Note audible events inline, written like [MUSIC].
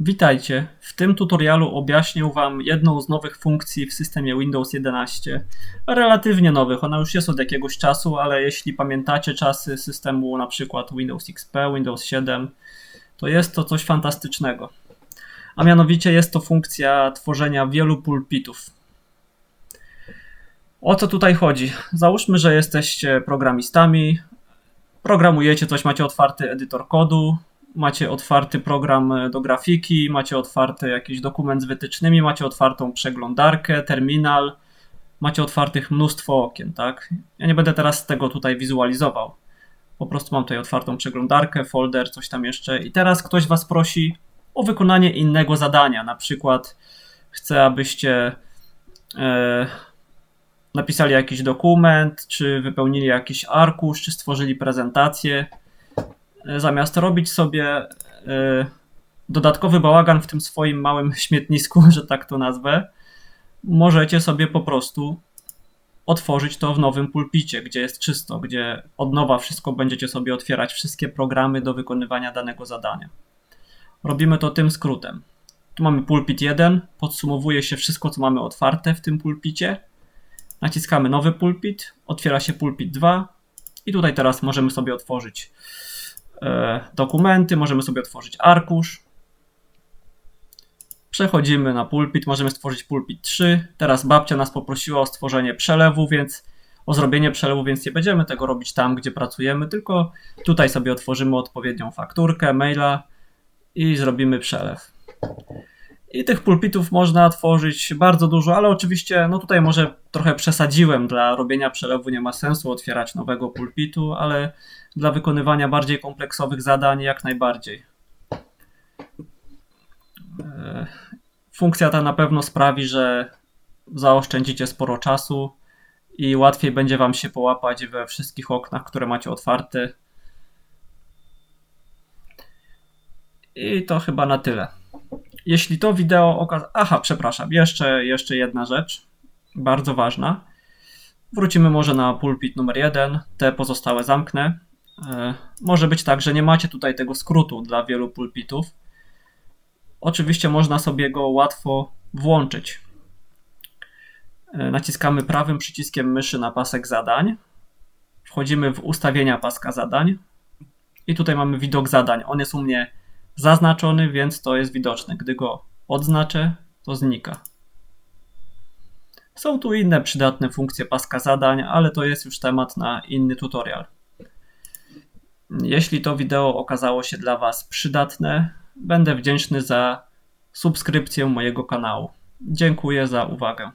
Witajcie. W tym tutorialu objaśnię Wam jedną z nowych funkcji w systemie Windows 11. Relatywnie nowych, ona już jest od jakiegoś czasu, ale jeśli pamiętacie czasy systemu na przykład Windows XP, Windows 7, to jest to coś fantastycznego. A mianowicie jest to funkcja tworzenia wielu pulpitów. O co tutaj chodzi? Załóżmy, że jesteście programistami, programujecie coś, macie otwarty edytor kodu, macie otwarty program e, do grafiki, macie otwarty jakiś dokument z wytycznymi, macie otwartą przeglądarkę, terminal, macie otwartych mnóstwo okien, tak? Ja nie będę teraz tego tutaj wizualizował. Po prostu mam tutaj otwartą przeglądarkę, folder, coś tam jeszcze i teraz ktoś was prosi o wykonanie innego zadania, na przykład chce, abyście e, napisali jakiś dokument, czy wypełnili jakiś arkusz, czy stworzyli prezentację zamiast robić sobie e, dodatkowy bałagan w tym swoim małym [LAUGHS] śmietnisku, że tak to nazwę, możecie sobie po prostu otworzyć to w nowym pulpicie, gdzie jest czysto, gdzie od nowa wszystko będziecie sobie otwierać, wszystkie programy do wykonywania danego zadania. Robimy to tym skrótem. Tu mamy pulpit 1, podsumowuje się wszystko, co mamy otwarte w tym pulpicie. Naciskamy nowy pulpit, otwiera się pulpit 2 i tutaj teraz możemy sobie otworzyć E, dokumenty, możemy sobie otworzyć arkusz. Przechodzimy na pulpit, możemy stworzyć pulpit 3. Teraz babcia nas poprosiła o stworzenie przelewu, więc o zrobienie przelewu, więc nie będziemy tego robić tam, gdzie pracujemy, tylko tutaj sobie otworzymy odpowiednią fakturkę, maila i zrobimy przelew. I tych pulpitów można tworzyć bardzo dużo, ale oczywiście, no tutaj może trochę przesadziłem. Dla robienia przelewu nie ma sensu otwierać nowego pulpitu, ale dla wykonywania bardziej kompleksowych zadań jak najbardziej. E, funkcja ta na pewno sprawi, że zaoszczędzicie sporo czasu i łatwiej będzie Wam się połapać we wszystkich oknach, które macie otwarte. I to chyba na tyle. Jeśli to wideo okaże. Aha, przepraszam, jeszcze, jeszcze jedna rzecz, bardzo ważna. Wrócimy może na pulpit numer 1. Te pozostałe zamknę. E, może być tak, że nie macie tutaj tego skrótu dla wielu pulpitów. Oczywiście można sobie go łatwo włączyć. E, naciskamy prawym przyciskiem myszy na pasek zadań. Wchodzimy w ustawienia paska zadań. I tutaj mamy widok zadań. On jest u mnie zaznaczony, więc to jest widoczne. Gdy go odznaczę, to znika. Są tu inne przydatne funkcje paska zadań, ale to jest już temat na inny tutorial. Jeśli to wideo okazało się dla Was przydatne, będę wdzięczny za subskrypcję mojego kanału. Dziękuję za uwagę.